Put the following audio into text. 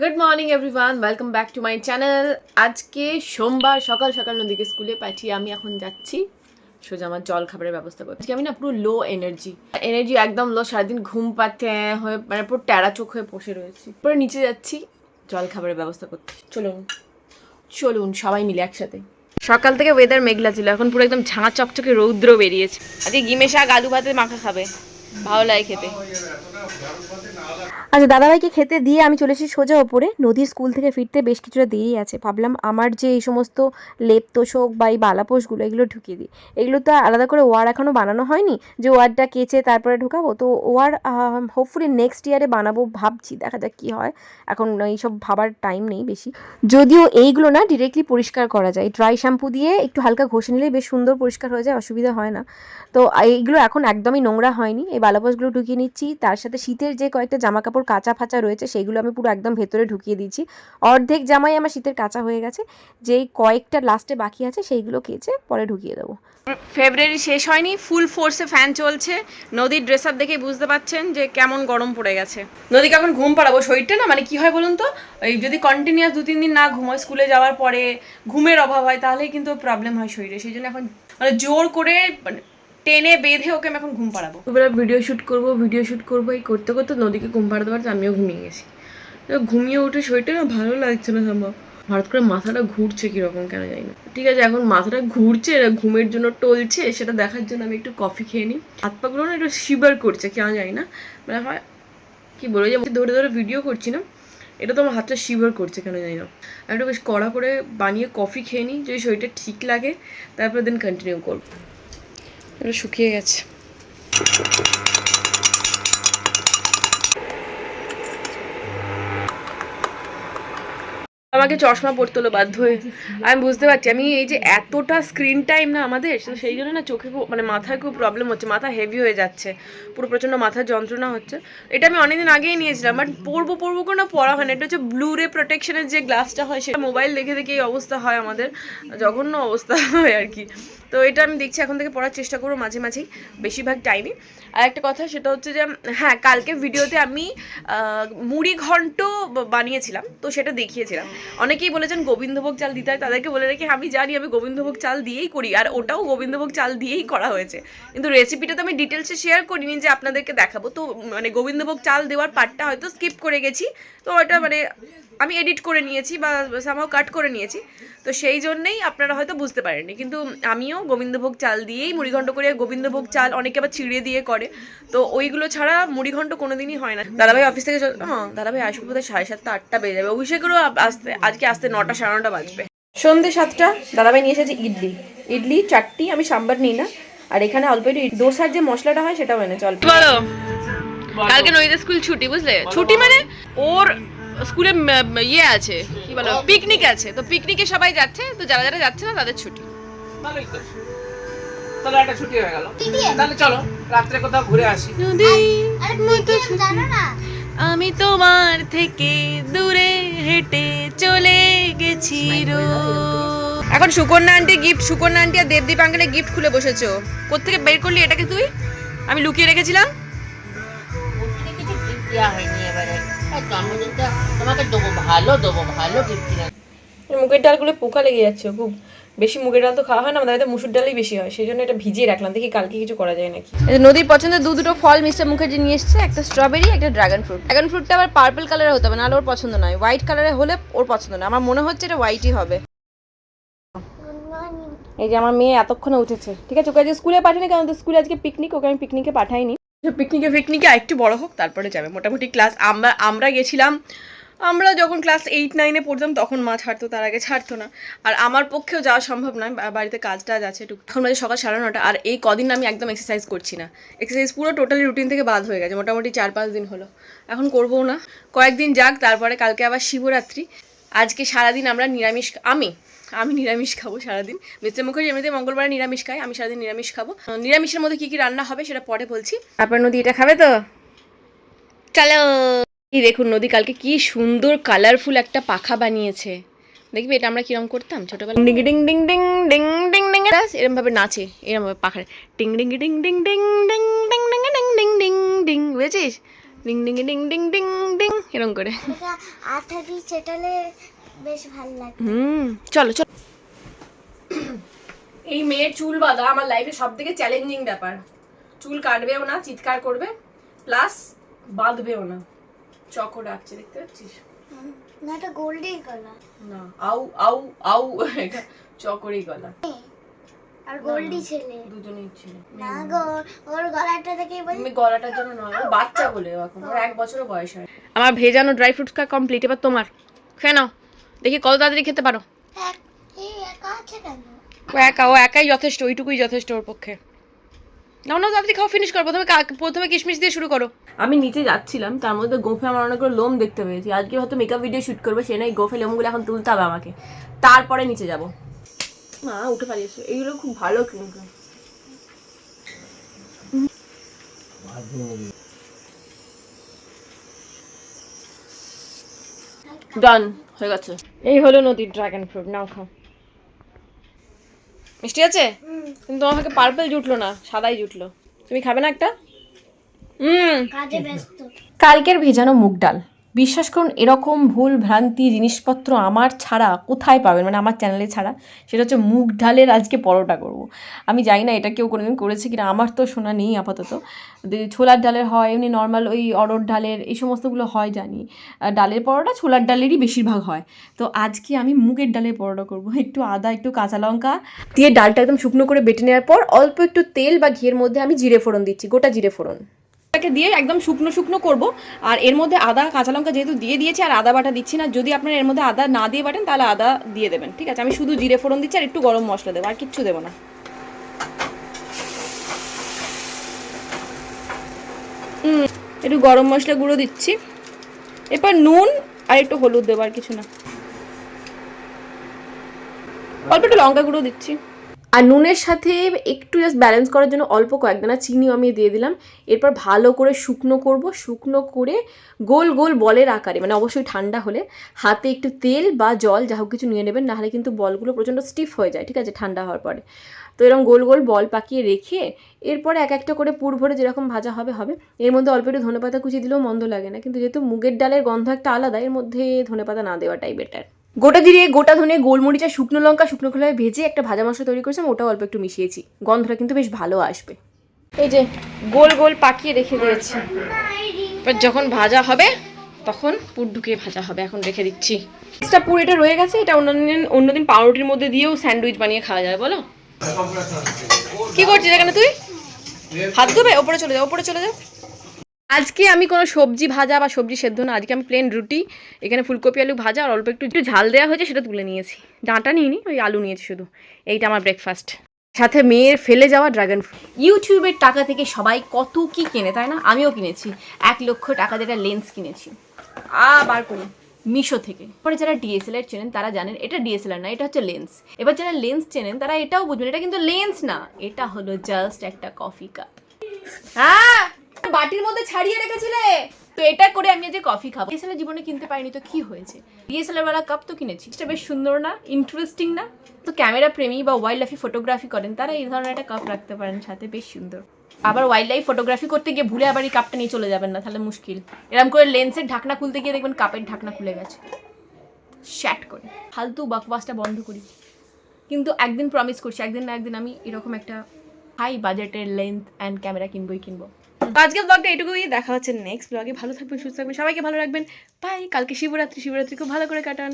Good morning everyone welcome back to my channel আজকে সোমবার সকাল সকাল নদীকে স্কুলে পাঠিয়ে আমি এখন যাচ্ছি। সোজা আমার জল খাবারের ব্যবস্থা করছি। আমি না পুরো লো এনার্জি এনার্জি একদম লো সারাদিন ঘুম পাতে, হয়ে মানে পুরো ট্যারা চোখ হয়ে বসে রয়েছি। পুরো নিচে যাচ্ছি, জল খাবারের ব্যবস্থা করতে চলুন। চলুন সবাই মিলে একসাথে। সকাল থেকে ওয়েদার মেঘলা ছিল, এখন পুরো একদম ঝাঁ চকচকে রৌদ্র বেরিয়েছে। আজকে গিমে শাক, আলু ভাতে মাখা খাবে। ভালো লাগে খেতে। আচ্ছা দাদাভাইকে খেতে দিয়ে আমি চলে এসেছি সোজা ওপরে। নদীর স্কুল থেকে ফিরতে বেশ কিছুটা দেরি আছে। ভাবলাম আমার যে এই সমস্ত লেপ তোষক বা এই বালাপোষগুলো এগুলো ঢুকিয়ে দিই। এগুলো তো আলাদা করে ওয়ার এখনও বানানো হয়নি। যে ওয়ারটা কেচে তারপরে ঢুকাবো, তো ওয়ার হোপফুলি নেক্সট ইয়ারে বানাবো ভাবছি। দেখা যাক কী হয়। এখন এইসব ভাবার টাইম নেই বেশি। যদিও এইগুলো না ডিরেক্টলি পরিষ্কার করা যায়। ড্রাই শ্যাম্পু দিয়ে একটু হালকা ঘষে নিলেই বেশ সুন্দর পরিষ্কার হয়ে যায়, অসুবিধা হয় না। তো এইগুলো এখন একদমই নোংরা হয়নি। এই বালাপোষগুলো ঢুকিয়ে নিচ্ছি। তার সাথে শীতের যে কয়েকটা জামা কাপড় কাঁচা ফাঁচা রয়েছে সেইগুলো আমি পুরো একদম ভেতরে ঢুকিয়ে দিয়েছি। অর্ধেক জামাই আমার শীতের কাঁচা হয়ে গেছে যেই কয়েকটা লাস্টে বাকি আছে সেইগুলো কেচে পরে ঢুকিয়ে দেবো। ফেব্রুয়ারি শেষ হয়নি ফুল ফোর্সে ফ্যান চলছে নদীর ড্রেস আপ দেখে বুঝতে পাচ্ছেন যে কেমন গরম পড়ে গেছে। নদীকে এখন ঘুম পাড়াবো শরীরটা না মানে কি হয় বলুন তো এই যদি কন্টিনিউয়াস দু তিন দিন না ঘুমোয় স্কুলে যাওয়ার পরে ঘুমের অভাব হয় তাহলেই কিন্তু প্রবলেম হয় শরীরে সেই জন্য এখন মানে জোর করে মানে টেনে বেঁধে ওকে আমি এখন ঘুম পাড়াবো। এবার ভিডিও শ্যুট করব ভিডিও শ্যুট করব এই করতে করতে নদীকে ঘুম পাড়াতে পারতে আমিও ঘুমিয়ে গেছি। ঘুমিয়ে উঠে শরীরটা না ভালো লাগছে না সম্ভব। হঠাৎ করে মাথাটা ঘুরছে কীরকম কেন জানি না। ঠিক আছে, এখন মাথাটা ঘুরছে, না ঘুমের জন্য টলছে, সেটা দেখার জন্য আমি একটু কফি খেয়ে নিই। হাত পাগুলো না একটু শিবার করছে, কেন জানি না। মানে হয়, কী বলব যে ধরে ধরে ভিডিও করছি না, এটা তো আমার হাতটা শিভার করছে কেন জানি না। একটু বেশ কড়া করে বানিয়ে কফি খেয়ে নিই, যদি শরীরটা ঠিক লাগে, তারপরে দেন কন্টিনিউ করব। এটা শুকিয়ে গেছে। আমাকে চশমা পড়তে হলো বাধ্য হয়ে। আমি বুঝতে পারছি, আমি এই যে এতটা স্ক্রিন টাইম না আমাদের সেই জন্য না চোখে খুব মানে মাথায় খুব প্রবলেম হচ্ছে, মাথা হেভি হয়ে যাচ্ছে, পুরো প্রচণ্ড মাথার যন্ত্রণা হচ্ছে। এটা আমি অনেকদিন আগেই নিয়েছিলাম বাট পড়ব পড়ব কোনো পড়া হয় না, এটা হচ্ছে ব্লু রে প্রোটেকশনের যে গ্লাসটা হয়, সেটা মোবাইল দেখে দেখে এই অবস্থা হয় আমাদের, জঘন্য অবস্থা হয় আর কি। তো এটা আমি দেখছি, এখন থেকে পড়ার চেষ্টা করব মাঝে মাঝেই, বেশিরভাগ টাইমে আর একটা কথা, সেটা হচ্ছে যে হ্যাঁ কালকে ভিডিওতে আমি মুড়ি ঘন্ট বানিয়েছিলাম, তো সেটা দেখিয়েছিলাম। অনেকেই বলেছেন গোবিন্দভোগ চাল দিতে হয়, তাদেরকে বলে রেখে আমি জানি আমি গোবিন্দভোগ চাল দিয়েই করি, আর ওটাও গোবিন্দভোগ চাল দিয়েই করা হয়েছে। কিন্তু রেসিপিটা তো আমি ডিটেলসে শেয়ার করিনি যে আপনাদেরকে দেখাবো। তো মানে গোবিন্দভোগ চাল দেওয়ার পার্টটা হয়তো স্কিপ করে গেছি, তো ওটা মানে আমি এডিট করে নিয়েছি বা সামাও কাট করে নিয়েছি। তো সেই জন্যেই আপনারা হয়তো বুঝতে পারেননি। কিন্তু আমিও গোবিন্দভোগ চাল দিয়েই মুড়িঘণ্ট করে গোবিন্দভোগ চাল অনেকে আবার ছিঁড়ে দিয়ে করে। তো ওইগুলো ছাড়া মুড়িঘণ্ট কোনোদিনই হয় না। দাদাভাই অফিস থেকে চল- হ্যাঁ দাদাভাই আসবে বোধহয় সাড়ে সাতটা আটটা বেজে যাবে। অভিষেকেরও আসতে আজকে আসতে নটা সাড়ে নটা বাজবে। সন্ধ্যে সাতটা দাদাভাই নিয়ে এসেছে ইডলি। ইডলি চারটি আমি সাম্বার নিই না। আর এখানে অল্প একটু দোসার যে মশলাটা হয় সেটাও এনেছে অল্প। বলো। কালকে নইদের স্কুল ছুটি বুঝলে? ছুটি মানে ওর স্কুলে ইয়ে আছে কি বলো পিকনিক আছে তো পিকনিকে সবাই যাচ্ছে তো যারা যারা যাচ্ছে না তাদের ছুটি ভালোই তো তাহলে একটা ছুটি হয়ে গেল তাহলে চলো রাত্রে কোথাও ঘুরে আসি আমি তোমার থেকে দূরে হেঁটে চলে গেছি এখন Sukanya aunty gift Sukanya aunty আর দেবদীপ আঙ্কেলের গিফট খুলে বসেছো কোত্থেকে বের করলি এটাকে তুই আমি লুকিয়ে রেখেছিলাম দেওয়া হয়নি তোমাকে দেবো ভালো দেবো ভালো গিফট মুগের ডালগুলো পোকা লেগে যাচ্ছে খুব। বেশি মুগের ডাল তো খাওয়া হয় না আমাদের বাড়িতে মুসুর ডালই বেশি হয় সেই জন্য এটা ভিজিয়ে রাখলাম দেখি কালকে কিছু করা যায় নাকি। নদীর পছন্দের দু দুটো ফল মিস্টার মুখার্জি নিয়ে এসেছে একটা স্ট্রবেরি একটা ড্রাগন ফ্রুট ড্রাগন ফ্রুটটা আবার পার্পল কালারে হতে হবে নাহলে ওর পছন্দ নয়। হোয়াইট কালারে হলে ওর পছন্দ না আমার মনে হচ্ছে এটা হোয়াইটই হবে। এই যে আমার মেয়ে এতক্ষণে উঠেছে ঠিক আছে? ওকে আজকে স্কুলে পাঠাইনি কারণ স্কুলে আজকে পিকনিক ওকে আমি পিকনিকে পাঠাইনি। পিকনিকে পিকনিকে আরেকটু বড় হোক, তারপরে যাবে। মোটামুটি ক্লাস আমরা আমরা গেছিলাম, আমরা যখন ক্লাস এইট নাইনে পড়তাম, তখন মা ছাড়তো, তার আগে ছাড়তো না। আর আমার পক্ষেও যাওয়া সম্ভব নয় বাড়িতে কাজ টাজ আছে এখন বাজে সকাল সাড়ে নটা, আর এই কদিন আমি একদম এক্সারসাইজ করছি না। এক্সারসাইজ পুরো টোটালি রুটিন থেকে বাদ হয়ে গেছে, মোটামুটি চার পাঁচ দিন হলো। এখন করব না। কয়েকদিন যাক, তারপরে কালকে আবার শিবরাত্রি। আজকে সারাদিন আমরা নিরামিষ, আমি আমি নিরামিষ খাব সারাদিন মিস্টার মুখার্জি এমনিতে মঙ্গলবারে নিরামিষ খাই আমি সারাদিন নিরামিষ খাব নিরামিষের মধ্যে কী কী রান্না হবে সেটা পরে বলছি আপনার নদী এটা খাবে তো চলো এই দেখুন নদী কালকে কি সুন্দর কালারফুল একটা পাখা বানিয়েছে দেখবি এটা আমরা কিরম করতাম ছোটবেলা ডিং ডিং ডিং ডিং ডিং ডিং ডিং এরম ভাবে নাচে এরম ভাবে পাখার ডিং ডিং ডিং ডিং ডিং ডিং ডিং ডিং ডিং ডিং ডিং ডিং বুঝেছিস ডিং ডিং ডিং ডিং ডিং ডিং এরম করে আঠা দিয়ে চেটালে বেশ ভালো লাগে হুম চলো চলো। এই মেয়ের চুল বাঁধা আমার লাইফে সব থেকে চ্যালেঞ্জিং ব্যাপার। চুল কাটবেও না চিৎকার করবে প্লাস বাঁধবেও না। চকো ডাকছে দেখতে পাচ্ছিস? না এটা গোল্ডি কালার না আউ আউ আউ এটা চকরি গলা। আর গোল্ডি ছেলে। দুজনেই ছিল। না গো ওর গলাটা দেখেই বলি। আমি গলাটার জন্য নয় ও বাচ্চা বলে এখন ওর এক বছরও বয়স হয়। আমার ভেজানো ড্রাই ফ্রুটস খাওয়া কমপ্লিট এবার তোমার। খেয়ে নাও। দেখি কত তাড়াতাড়ি খেতে পারো। ও একা, ও একাই যথেষ্ট, ওইটুকুই যথেষ্ট ওর পক্ষে। নাও নাও, তাড়াতাড়ি খাও ফিনিশ করো। প্রথমে প্রথমে কিশমিশ দিয়ে শুরু করো। আমি নিচে যাচ্ছিলাম, তার মধ্যে গোফে আমার অনেকগুলো লোম দেখতে পেয়েছি। আজকে হয়তো মেকআপ ভিডিও শুট করবে, সে নাই, গোফে লোমগুলো এখন তুলতে হবে আমাকে। তারপরে নিচে যাব। মা, উঠে পালিয়েছে এইগুলো খুব ভালো কিন্তু। ডান হয়ে গেছে। এই হলো নদীর ড্রাগন ফ্রুট নাও খাও। মিষ্টি আছে? কিন্তু আমাকে পার্পল জুটলো না সাদাই জুটলো। তুমি খাবে না একটা? হুম। কালকের ভেজানো মুগ ডাল। বিশ্বাস করুন, এরকম ভুল ভ্রান্তি জিনিসপত্র আমার ছাড়া কোথায় পাবেন? মানে আমার চ্যানেলে ছাড়া। সেটা হচ্ছে মুগ ডালের আজকে পরোটা করব। আমি জানি না এটা কেউ কোনোদিন করেছে কিনা, আমার তো শোনা নেই আপাতত। ছোলার ডালের হয়, এমনি নর্মাল ওই অরড় ডালের, এই সমস্তগুলো হয় জানি। ডালের পরোটা ছোলার ডালেরই বেশিরভাগ হয়। তো আজকে আমি মুগের ডালের পরোটা করব। একটু আদা, একটু কাঁচা লঙ্কা দিয়ে ডালটা একদম শুকনো করে বেটে নেওয়ার পর অল্প একটু তেল বা ঘিয়ের মধ্যে আমি জিরে ফোড়ন দিচ্ছি, গোটা জিরে ফোড়ন। এটাকে দিয়ে একদম শুকনো শুকনো করব। আর এর মধ্যে আদা, কাঁচা লঙ্কা যেহেতু দিয়ে দিয়েছি, আর আদা বাটা দিচ্ছি না, যদি আপনারা এর মধ্যে আদা না দিয়ে বাটেন, তাহলে আদা দিয়ে দেবেন। ঠিক আছে? আমি শুধু জিরে ফোড়ন দিচ্ছি, আর একটু গরম মশলা দেবো, আর কিচ্ছু দেবো না। একটু গরম মশলা গুঁড়ো দিচ্ছি। এরপর নুন আর একটু হলুদ দেবো, আর কিছু না। অল্প একটু লঙ্কা গুঁড়ো দিচ্ছি। আর নুনের সাথে একটু জাস্ট ব্যালেন্স করার জন্য অল্প কয়েকদানা চিনিও আমি দিয়ে দিলাম। এরপর ভালো করে শুকনো করব। শুকনো করে গোল গোল বলের আকারে মানে অবশ্যই ঠান্ডা হলে হাতে একটু তেল বা জল যা হোক কিছু নিয়ে নেবেন, নাহলে কিন্তু বলগুলো প্রচণ্ড স্টিফ হয়ে যায়, ঠিক আছে? ঠান্ডা হওয়ার পরে। তো এরকম গোল গোল বল পাকিয়ে রেখে এরপরে এক একটা করে পুর ভরে যেরকম ভাজা হবে হবে। এর মধ্যে অল্প একটু ধনেপাতা কুচি দিলেও মন্দ লাগে না। কিন্তু যেহেতু মুগের ডালের গন্ধ একটা আলাদা, এর মধ্যে ধনেপাতা না দেওয়াটাই বেটার গোটা জিরে গোটা ধনে, গোলমরিচ, শুকনো লঙ্কা, শুকনো খোলায় ভেজে একটা ভাজা মশলা তৈরি করেছিলাম, ওটাও অল্প একটু মিশিয়েছি। গন্ধটা কিন্তু বেশ ভালো আসবে। এই যে, গোল গোল পাকিয়ে রেখে দিয়েছি। এবার যখন ভাজা হবে, তখন পুর ঢুকিয়ে ভাজা হবে। এখন রেখে দিচ্ছি। এক্সট্রা পুর এটা রয়ে গেছে, এটা অন্যদিন অন্যদিন পাউরুটির মধ্যে দিয়েও স্যান্ডউইচ বানিয়ে খাওয়া যায় বলো। কি করছিস এখানে তুই? হাত ধোবে, ওপরে চলে যাও ওপরে চলে যাও আজকে আমি কোনো সবজি ভাজা বা সবজি সেদ্ধ না, আজকে আমি প্লেন রুটি, এখানে ফুলকপি, আলু ভাজা আর অল্প একটু একটু ঝাল দেওয়া হয়েছে সেটা তুলে নিয়েছি। ডাঁটা নিইনি, ওই আলু নিয়েছি শুধু। এইটা আমার ব্রেকফাস্ট সাথে মেয়ের ফেলে যাওয়া ড্রাগন ফ্রুট ইউটিউবের টাকা থেকে সবাই কত কি কেনে, তাই না? আমিও কিনেছি। এক লক্ষ টাকা দিয়ে লেন্স কিনেছি। আবার করি। মিশো থেকে। পরে যারা ডিএসএলআর চেনেন, তারা জানেন, এটা ডিএসএলআর না, এটা হচ্ছে লেন্স এবার যারা লেন্স চেনেন, তারা এটাও বুঝবেন, এটা কিন্তু লেন্স না। এটা হলো জাস্ট একটা কফি কাপ হ্যাঁ বাটির মধ্যে ছাড়িয়ে রেখেছিলে? তো এটা করে আমি যে কফি খাব। ডিএসএলআর জীবনে কিনতে পারিনি, তো কি হয়েছে? ডিএসএলআর ওয়ালা কাপ তো কিনেছি। এটা বেশ সুন্দর না ইন্টারেস্টিং না। তো ক্যামেরা প্রেমী বা ওয়াইল্ড লাইফে ফটোগ্রাফি করেন, তারা এই ধরনের একটা কাপ রাখতে পারেন সাথে, বেশ সুন্দর। আবার ওয়াইল্ড লাইফ ফটোগ্রাফি করতে গিয়ে ভুলে আবার এই কাপটা নিয়ে চলে যাবেন না, তাহলে মুশকিল। এরকম করে লেন্সের ঢাকনা খুলতে গিয়ে দেখবেন কাপের ঢাকনা খুলে গেছে। শ্যাট করে। ফালতু বকবাসটা বন্ধ করি। কিন্তু একদিন প্রমিস করছি, একদিন না একদিন আমি এরকম একটা হাই বাজেটের লেন্থ অ্যান্ড ক্যামেরা কিনবই কিনবো। আজকের ব্লগটা এটুকুই, দেখা হচ্ছে নেক্সট ব্লগে ভালো থাকবেন, সুস্থ থাকবেন, সবাইকে ভালো রাখবেন। বাই কালকে শিবরাত্রি। শিবরাত্রি খুব ভালো করে কাটান।